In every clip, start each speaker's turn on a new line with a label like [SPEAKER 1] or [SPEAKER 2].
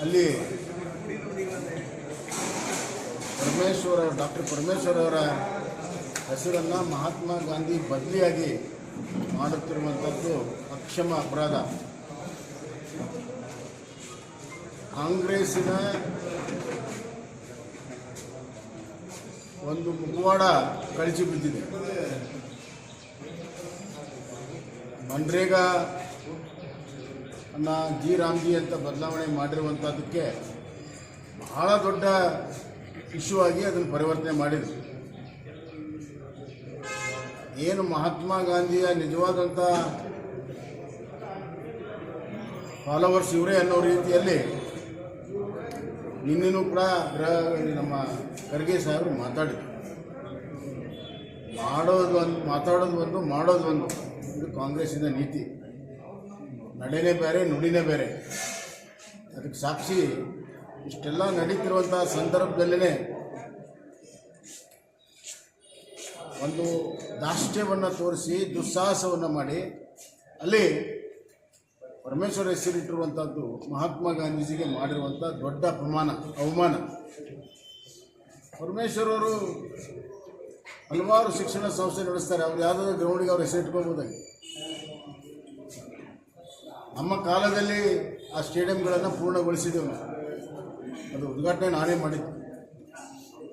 [SPEAKER 1] ಅಲ್ಲಿ ಪರಮೇಶ್ವರ, ಡಾಕ್ಟರ್ ಪರಮೇಶ್ವರ ಅವರ ಹೆಸರನ್ನು ಮಹಾತ್ಮ ಗಾಂಧಿ ಬದಲಿಯಾಗಿ ಮಾಡುತ್ತಿರುವಂಥದ್ದು ಅಕ್ಷಮ ಅಪರಾಧ. ಕಾಂಗ್ರೆಸ್ಸಿನ ಒಂದು ಮುಖವಾಡ ಕಳಚಿ ಬಿದ್ದಿದೆ ಮನ್ರೇಗಾ ಅನ್ನ ಜಿ ರಾಮ್ಜಿ ಅಂತ ಬದಲಾವಣೆ ಮಾಡಿರುವಂಥದ್ದಕ್ಕೆ ಬಹಳ ದೊಡ್ಡ ಇಶ್ಯೂ ಆಗಿ ಅದನ್ನು ಪರಿವರ್ತನೆ ಮಾಡಿದರು. ಏನು ಮಹಾತ್ಮ ಗಾಂಧಿಯ ನಿಜವಾದಂಥ ಫಾಲೋವರ್ಸ್ ಇವರೇ ಅನ್ನೋ ರೀತಿಯಲ್ಲಿ ನಿನ್ನೆನೂ ಕೂಡ ಗೃಹ ನಮ್ಮ ಖರ್ಗೆ ಸಾಹೇಬರು ಮಾತಾಡಿದರು. ಮಾಡೋದು ಒಂದು ಮಾತಾಡೋದು ಒಂದು ಮಾಡೋದು ಒಂದು ಇದು ಕಾಂಗ್ರೆಸ್ಸಿನ ನೀತಿ. ನಡೆನೇ ಬೇರೆ, ನುಡಿನೇ ಬೇರೆ. ಅದಕ್ಕೆ ಸಾಕ್ಷಿ, ಇಷ್ಟೆಲ್ಲ ನಡೀತಿರುವಂಥ ಸಂದರ್ಭದಲ್ಲೇ ಒಂದು ದಾಷ್ಟ್ಯವನ್ನು ತೋರಿಸಿ, ದುಸ್ಸಾಹಸವನ್ನು ಮಾಡಿ, ಅಲ್ಲಿ ಪರಮೇಶ್ವರ ಹೆಸರಿಟ್ಟಿರುವಂಥದ್ದು ಮಹಾತ್ಮ ಗಾಂಧೀಜಿಗೆ ಮಾಡಿರುವಂಥ ದೊಡ್ಡ ಅಪಮಾನ, ಅವಮಾನ. ಪರಮೇಶ್ವರವರು ಹಲವಾರು ಶಿಕ್ಷಣ ಸಂಸ್ಥೆ ನಡೆಸ್ತಾರೆ. ಅವ್ರು ಯಾವುದಾದ್ರು ಗ್ರೌಂಡಿಗೆ ಅವ್ರ ಹೆಸರು ಇಟ್ಕೋಬೋದಾಗಿ ನಮ್ಮ ಕಾಲದಲ್ಲಿ ಆ ಸ್ಟೇಡಿಯಂಗಳನ್ನು ಪೂರ್ಣಗೊಳಿಸಿದ್ದೆವು ಅದು ಉದ್ಘಾಟನೆ ನಾನೇ ಮಾಡಿದ್ದೆ.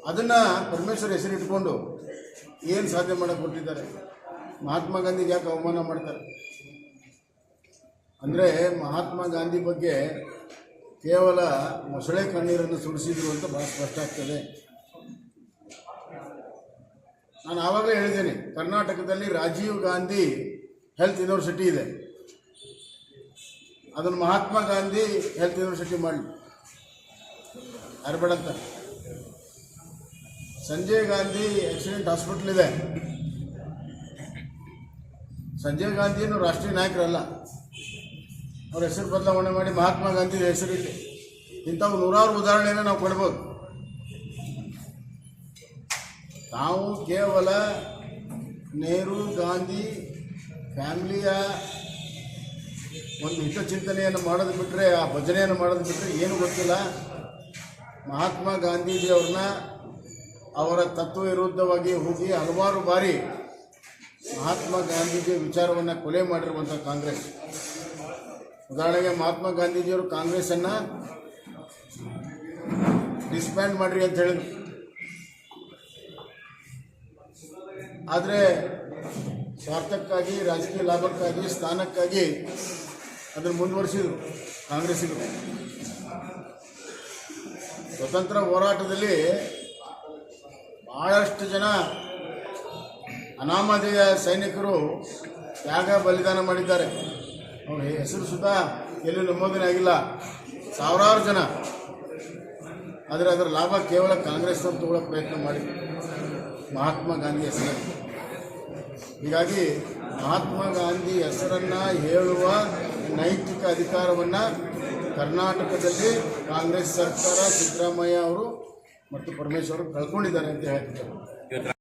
[SPEAKER 1] ಅದನ್ನು ಪರಮೇಶ್ವರ್ ಹೆಸರಿಟ್ಕೊಂಡು ಏನು ಸಾಧನೆ ಮಾಡೋಕ್ಕೆ ಕೊಟ್ಟಿದ್ದಾರೆ ಮಹಾತ್ಮ ಗಾಂಧಿಗೆ ಯಾಕೆ ಅವಮಾನ ಮಾಡ್ತಾರೆ? ಅಂದರೆ ಮಹಾತ್ಮ ಗಾಂಧಿ ಬಗ್ಗೆ ಕೇವಲ ಮೊಸಳೆ ಕಣ್ಣೀರನ್ನು ಸುಡಿಸಿದ್ರು ಅಂತ ಭಾಳ ಸ್ಪಷ್ಟ ಆಗ್ತದೆ. ನಾನು ಆವಾಗಲೇ ಹೇಳಿದ್ದೇನೆ, ಕರ್ನಾಟಕದಲ್ಲಿ ರಾಜೀವ್ ಗಾಂಧಿ ಹೆಲ್ತ್ ಯೂನಿವರ್ಸಿಟಿ ಇದೆ. ಅದನ್ನು ಮಹಾತ್ಮ ಗಾಂಧಿ ಹೆಲ್ತ್ ಯೂನಿವರ್ಸಿಟಿ ಮಾಡಲಿ ಅಂತ ಸಂಜಯ್ ಗಾಂಧಿ ಆಕ್ಸಿಡೆಂಟ್ ಹಾಸ್ಪಿಟ್ಲ್ ಇದೆ. ಸಂಜಯ್ ಗಾಂಧಿಯೂ ರಾಷ್ಟ್ರೀಯ ನಾಯಕರಲ್ಲ. ಅವ್ರ ಹೆಸರು ಬದಲಾವಣೆ ಮಾಡಿ ಮಹಾತ್ಮ ಗಾಂಧಿ ಹೆಸರಿಲ್ಲಿ ಇಂಥವು ನೂರಾರು ಉದಾಹರಣೆಯನ್ನು ನಾವು ಕೊಡ್ಬೋದು. ನಾವು ಕೇವಲ ನೆಹರು ಗಾಂಧಿ, ಫ್ಯಾಮಿಲಿಯ ಒಂದು ಹಿತಚಿಂತನೆಯನ್ನು ಮಾಡೋದು ಬಿಟ್ಟರೆ ಆ ಭಜನೆಯನ್ನು ಮಾಡೋದು ಬಿಟ್ಟರೆ ಏನು ಗೊತ್ತಿಲ್ಲ. ಮಹಾತ್ಮ ಗಾಂಧೀಜಿಯವ್ರನ್ನ ಅವರ ತತ್ವ ವಿರುದ್ಧವಾಗಿ ಹೋಗಿ ಹಲವಾರು ಬಾರಿ ಮಹಾತ್ಮ ಗಾಂಧೀಜಿ ವಿಚಾರವನ್ನು ಕೊಲೆ ಮಾಡಿರುವಂಥ ಕಾಂಗ್ರೆಸ್. ಉದಾಹರಣೆಗೆ ಮಹಾತ್ಮ ಗಾಂಧೀಜಿಯವರು ಕಾಂಗ್ರೆಸ್ಸನ್ನು ಡಿಸ್ಬ್ಯಾಂಡ್ ಮಾಡಿರಿ ಅಂತ ಹೇಳಿದ್ರು. ಆದರೆ ಸ್ವಾರ್ಥಕ್ಕಾಗಿ, ರಾಜಕೀಯ ಲಾಭಕ್ಕಾಗಿ, ಸ್ಥಾನಕ್ಕಾಗಿ ಅದನ್ನು ಮುಂದುವರಿಸಿದರು ಕಾಂಗ್ರೆಸ್ಸಿಗರು. ಸ್ವತಂತ್ರ ಹೋರಾಟದಲ್ಲಿ ಭಾಳಷ್ಟು ಜನ ಅನಾಮಧೇಯ ಸೈನಿಕರು ತ್ಯಾಗ ಬಲಿದಾನ ಮಾಡಿದ್ದಾರೆ. ಅವ್ರ ಹೆಸರು ಸುತ್ತ ಎಲ್ಲೂ ನಮೋದನೆ ಆಗಿಲ್ಲ. ಸಾವಿರಾರು ಜನ. ಆದರೆ ಅದರ ಲಾಭ ಕೇವಲ ಕಾಂಗ್ರೆಸ್ ಅವರು ತಗೊಳ್ಳೋ ಪ್ರಯತ್ನ ಮಾಡಿ. ಮಹಾತ್ಮ ಗಾಂಧಿ ಹೆಸರಲ್ಲಿ ಹೀಗಾಗಿ ಮಹಾತ್ಮ ಗಾಂಧಿ ಹೆಸರನ್ನು ಹೇಳುವ ನೈತಿಕ ಅಧಿಕಾರವನ್ನು ಕರ್ನಾಟಕದಲ್ಲಿ ಕಾಂಗ್ರೆಸ್ ಸರ್ಕಾರ ಸಿದ್ದರಾಮಯ್ಯ ಅವರು ಮತ್ತು ಪರಮೇಶ್ವರ್ ಕಳ್ಕೊಂಡಿದ್ದಾರೆ ಅಂತ ಹೇಳ್ತಿದ್ದಾರೆ.